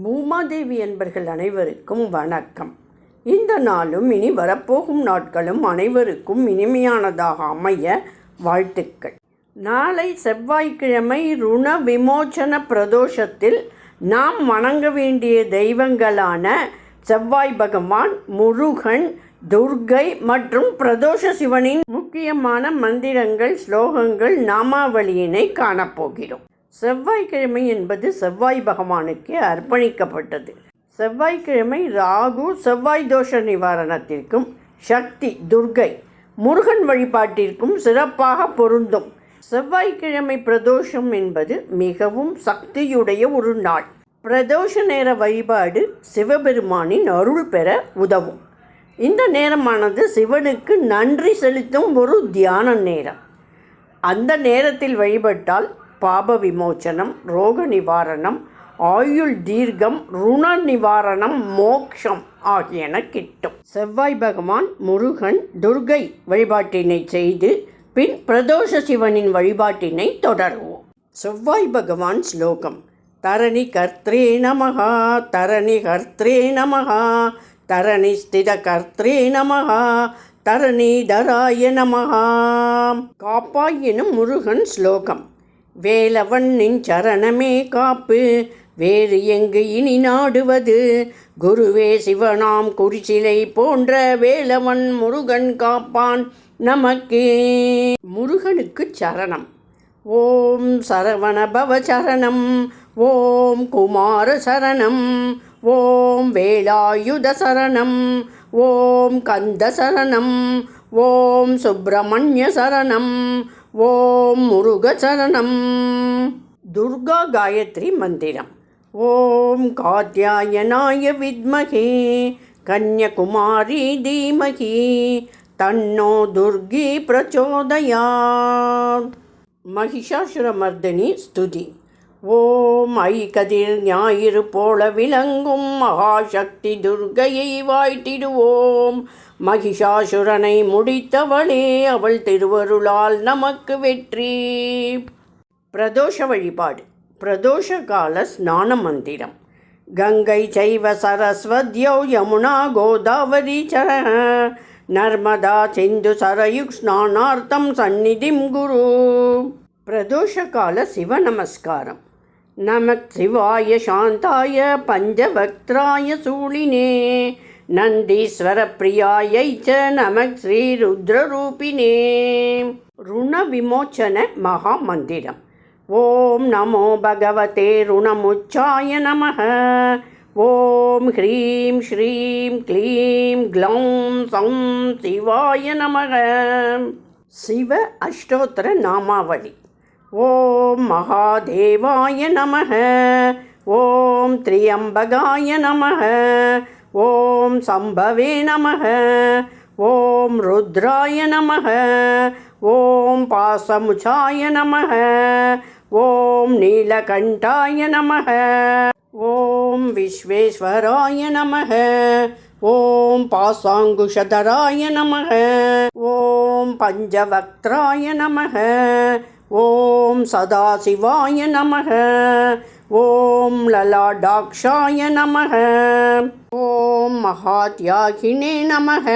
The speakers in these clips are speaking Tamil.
பூமாதேவி என்பர்கள் அனைவருக்கும் வணக்கம். இந்த நாளும் இனி வரப்போகும் நாட்களும் அனைவருக்கும் இனிமையானதாக அமைய வாழ்த்துக்கள். நாளை செவ்வாய்க்கிழமை ருண விமோச்சன பிரதோஷத்தில் நாம் வணங்க வேண்டிய தெய்வங்களான செவ்வாய் பகவான் முருகன் துர்கை மற்றும் பிரதோஷ சிவனின் முக்கியமான மந்திரங்கள் ஸ்லோகங்கள் நாமாவளியினை காணப்போகிறோம். செவ்வாய்க்கிழமை என்பது செவ்வாய் பகவானுக்கு அர்ப்பணிக்கப்பட்டது. செவ்வாய்க்கிழமை ராகு செவ்வாய் தோஷ நிவாரணத்திற்கும் சக்தி துர்கை முருகன் வழிபாட்டிற்கும் சிறப்பாக பொருந்தும். செவ்வாய்க்கிழமை பிரதோஷம் என்பது மிகவும் சக்தியுடைய ஒரு நாள். பிரதோஷ நேர வழிபாடு சிவபெருமானின் அருள் பெற உதவும். இந்த நேரமானது சிவனுக்கு நன்றி செலுத்தும் ஒரு தியான நேரம். அந்த நேரத்தில் வழிபட்டால் பாப விமோச்சனம் ரோக நிவாரணம் ஆயுள் தீர்க்கம் ருண நிவாரணம் மோக்ஷம் ஆகியன கிட்டும். செவ்வாய் பகவான் முருகன் துர்கை வழிபாட்டினை செய்து பின் பிரதோஷ சிவனின் வழிபாட்டினை தொடருவோம். செவ்வாய் பகவான் ஸ்லோகம். தரணி கர்த்தே நமகா தரணி கர்த்தே நமகா தரணி ஸ்தித கர்த்தே நமகா தரணீதராய நமகா காப்பாய் எனும் முருகன் ஸ்லோகம். வேலவண்ணின் சரணமே காப்பு. வேறு எங்கு இனி நாடுவது? குருவே சிவனாம் குறிச்சிலை போன்ற வேலவன் முருகன் காப்பான் நமக்கே. முருகனுக்கு சரணம். ஓம் சரவணபவ சரணம். ஓம் குமார சரணம். ஓம் வேலாயுத சரணம். ஓம் கந்த சரணம். ஓம் சுப்பிரமணிய சரணம். ஓம் முருகசரணம். துர்கா காயத்ரி மந்திரம். ஓம் காத்யாயனாய வித்மகே கன்யகுமாரி தீமகி தன்னோ துர்கி பிரச்சோதயா மகிஷாசுரமர்தினி ஸ்துதி. ஓம் ஐ கதிர் ஞாயிறு போல விளங்கும் மகாசக்தி துர்கையை வாழ்த்திடுவோம். மகிஷாசுரனை முடித்தவளே அவள் திருவருளால் நமக்கு வெற்றி. பிரதோஷ வழிபாடு. பிரதோஷ கால ஸ்நான மந்திரம். கங்கை சைவ சரஸ்வத்யோ யமுனா கோதாவரி சர. நர்மதா சிந்து சரயுக் ஸ்நானார்த்தம் சந்நிதிம் குரு. பிரதோஷ கால சிவ நமஸ்காரம். நமக் சாந்தாய பஞ்சபக்திராய சூழினே நந்தீஸ்வர பிரியாயை ச நமக் ஸ்ரீருத்ரரூபிணே ருண விமோச்சன மகா மந்திரம் ஓம் நமோ பகவதே ருணமுச்சாய நம ஓம் ஹ்ரீம் ஸ்ரீம் க்ளீம் க்ளௌம் சம் சிவாய நமக சிவ அஷ்டோத்திர நாமாவளி. ஓம் மகாதேவாய நமः ஓம் திரியம்பகாய நமः ஓம் சம்பவே நமः ஓம் ருத்ராய நமः ஓம் பாசமுச்சாய நமः ஓம் நீலகண்டாய நமः ஓம் விஸ்வேஸ்வராய நமः ஓம் பாசாங்குஷதராய நமः ஓம் பஞ்சவக்திராய நமः ஓம் சதாசிவாய நமः ஓம் லலாடாக்ஷாய நமः ஓம் மகாத்யாகினே நமः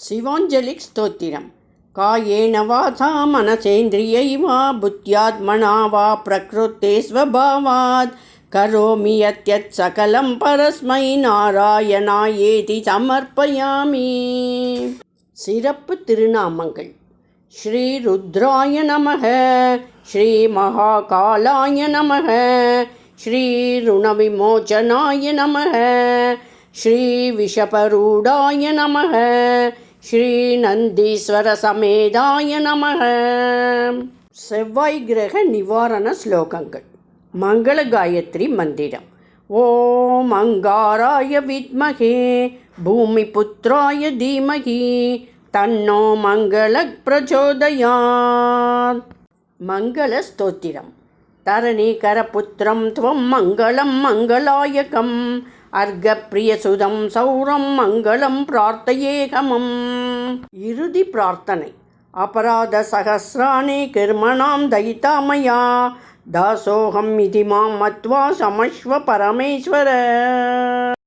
சிவாஞ்சலிக் ஸ்தோத்திரம் कायेन वाचा मनसेन्द्रियै वा बुद्ध्यात्मना वा प्रकृते स्वभावात् करोमि यत् सकलं परस्मै நாராயணாயேதி சமர்ப்பயாமி சிறப்பு திருநாமங்கள் ஸ்ரீ ருத்ராய நமக ஸ்ரீ மகாகாலாய நமக ஸ்ரீ ருணவிமோச்சனாய நமக ஸ்ரீ நமக ஸ்ரீ சமேதாய நமக. செவ்வாய் கிரக நிவாரண ஸ்லோகங்கள். மங்கள காயத்ரி மந்திரம். ஓம் அங்காராய வித்மகே பூமி புத்திராய தீமகி தன்னோ மங்கள பிரச்சோதயாத் மங்கள ஸ்தோத்திரம். தரணிகரபுத்திரம் துவம் மங்களம் மங்களாயகம். அர்க்கப்பிரியசுதம் சௌரம் மங்களம் பிரார்த்தையேகமம். இறுதி பிரார்த்தனை. அபராத சகசிராணி கிருமணாம் தயிதாமயா. தாசோகம் இது மாம் மத்வா சமஸ்வ பரமேஸ்வர.